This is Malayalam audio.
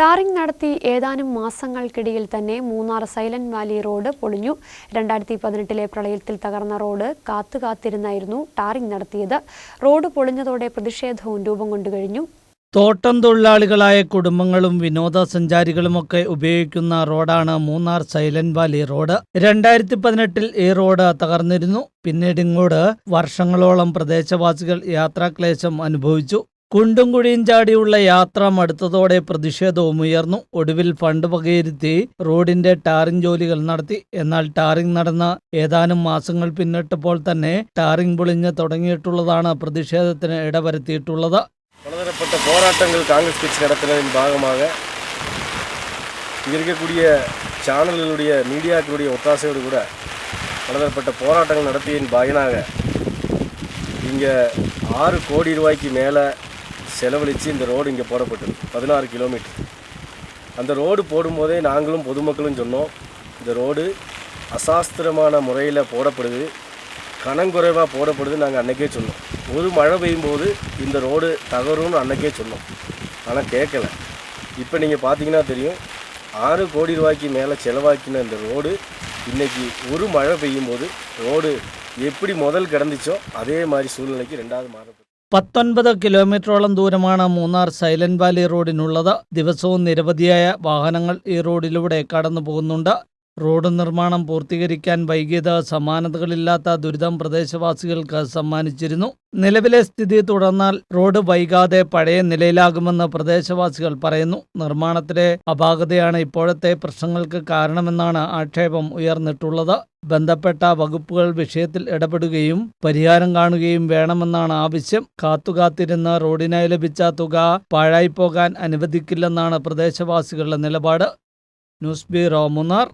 ടാറിംഗ് നടത്തി ഏതാനും മാസങ്ങൾക്കിടയിൽ തന്നെ മൂന്നാർ സൈലന്റ് വാലി റോഡ് പൊളിഞ്ഞു. രണ്ടായിരത്തി പതിനെട്ടിലെ പ്രളയത്തിൽ തകർന്ന റോഡ് കാത്തു കാത്തിരുന്നായിരുന്നു ടാറിംഗ് നടത്തിയത്. റോഡ് പൊളിഞ്ഞതോടെ പ്രതിഷേധവും രൂപം കൊണ്ടു കഴിഞ്ഞു. തോട്ടം തൊഴിലാളികളായ കുടുംബങ്ങളും വിനോദസഞ്ചാരികളുമൊക്കെ ഉപയോഗിക്കുന്ന റോഡാണ് മൂന്നാർ സൈലന്റ് വാലി റോഡ്. രണ്ടായിരത്തി പതിനെട്ടിൽ ഈ റോഡ് തകർന്നിരുന്നു. പിന്നീട് ഇങ്ങോട്ട് വർഷങ്ങളോളം പ്രദേശവാസികൾ യാത്രാക്ലേശം അനുഭവിച്ചു. കുണ്ടും കുഴിയും ചാടിയുള്ള യാത്ര മടുത്തതോടെ പ്രതിഷേധവും ഉയർന്നു ഒടുവിൽ ഫണ്ട് വകയിരുത്തി റോഡിന്റെ ടാറിംഗ് ജോലികൾ നടത്തി എന്നാൽ ടാറിംഗ് നടന്ന ഏതാനും മാസങ്ങൾ പിന്നിട്ടപ്പോൾ തന്നെ ടാറിംഗ് പൊളിഞ്ഞ് തുടങ്ങിയിട്ടുള്ളതാണ് പ്രതിഷേധത്തിന് ഇടവരുത്തിയിട്ടുള്ളത് பலதரப்பட்ட போராட்டங்கள் காங்கிரஸ் கட்சி நடத்தினதின் பாகமாக இங்கே இருக்கக்கூடிய சேனல்களுடைய மீடியாக்களுடைய ஒத்தாசையோடு கூட பலதரப்பட்ட போராட்டங்கள் நடத்தியதின் பயனாக இங்கே ஆறு கோடி ரூபாய்க்கு மேலே செலவழித்து இந்த ரோடு இங்கே போடப்பட்டது. பதினாறு கிலோமீட்டர். அந்த ரோடு போடும்போதே நாங்களும் பொதுமக்களும் சொன்னோம் இந்த ரோடு அசாஸ்திரமான முறையில் போடப்படுது கணங்குறைவாக போடப்படுது நாங்கள் அன்றைக்கே சொன்னோம். ஒரு மழை பெய்யும் போது இந்த ரோடு தகரும்னு அன்னைக்கே சொன்னோம். ஆனால் கேட்கல இப்போ நீங்கள் பார்த்தீங்கன்னா தெரியும் ஆறு கோடி ரூபாய்க்கு மேலே செலவாக்கின இந்த ரோடு இன்றைக்கி ஒரு மழை பெய்யும் போது ரோடு எப்படி முதல் கிடந்துச்சோ அதே மாதிரி சூழ்நிலைக்கு ரெண்டாவது மாறப்படும் പത്തൊൻപത് കിലോമീറ്ററോളം ദൂരമാണ് മൂന്നാർ സൈലന്റ് വാലി റോഡിനുള്ളത്. ദിവസവും നിരവധിയായ വാഹനങ്ങൾ ഈ റോഡിലൂടെ കടന്നു പോകുന്നുണ്ട് റോഡ് നിർമ്മാണം പൂർത്തീകരിക്കാൻ വൈകിയത് സമാനതകളില്ലാത്ത ദുരിതം പ്രദേശവാസികൾക്ക് സമ്മാനിച്ചിരുന്നു. നിലവിലെ സ്ഥിതി തുടർന്നാൽ റോഡ് വൈകാതെ പഴയ നിലയിലാകുമെന്ന് പ്രദേശവാസികൾ പറയുന്നു. നിർമ്മാണത്തിലെ അപാകതയാണ് ഇപ്പോഴത്തെ പ്രശ്നങ്ങൾക്ക് കാരണമെന്നാണ് ആക്ഷേപം ഉയർന്നിട്ടുള്ളത്. ബന്ധപ്പെട്ട വകുപ്പുകൾ വിഷയത്തിൽ ഇടപെടുകയും പരിഹാരം കാണുകയും വേണമെന്നാണ് ആവശ്യം. കാത്തുകാത്തിരുന്ന് റോഡിനായി ലഭിച്ച തുക പാഴായിപ്പോകാൻ അനുവദിക്കില്ലെന്നാണ് പ്രദേശവാസികളുടെ നിലപാട്. News bureau Munnar.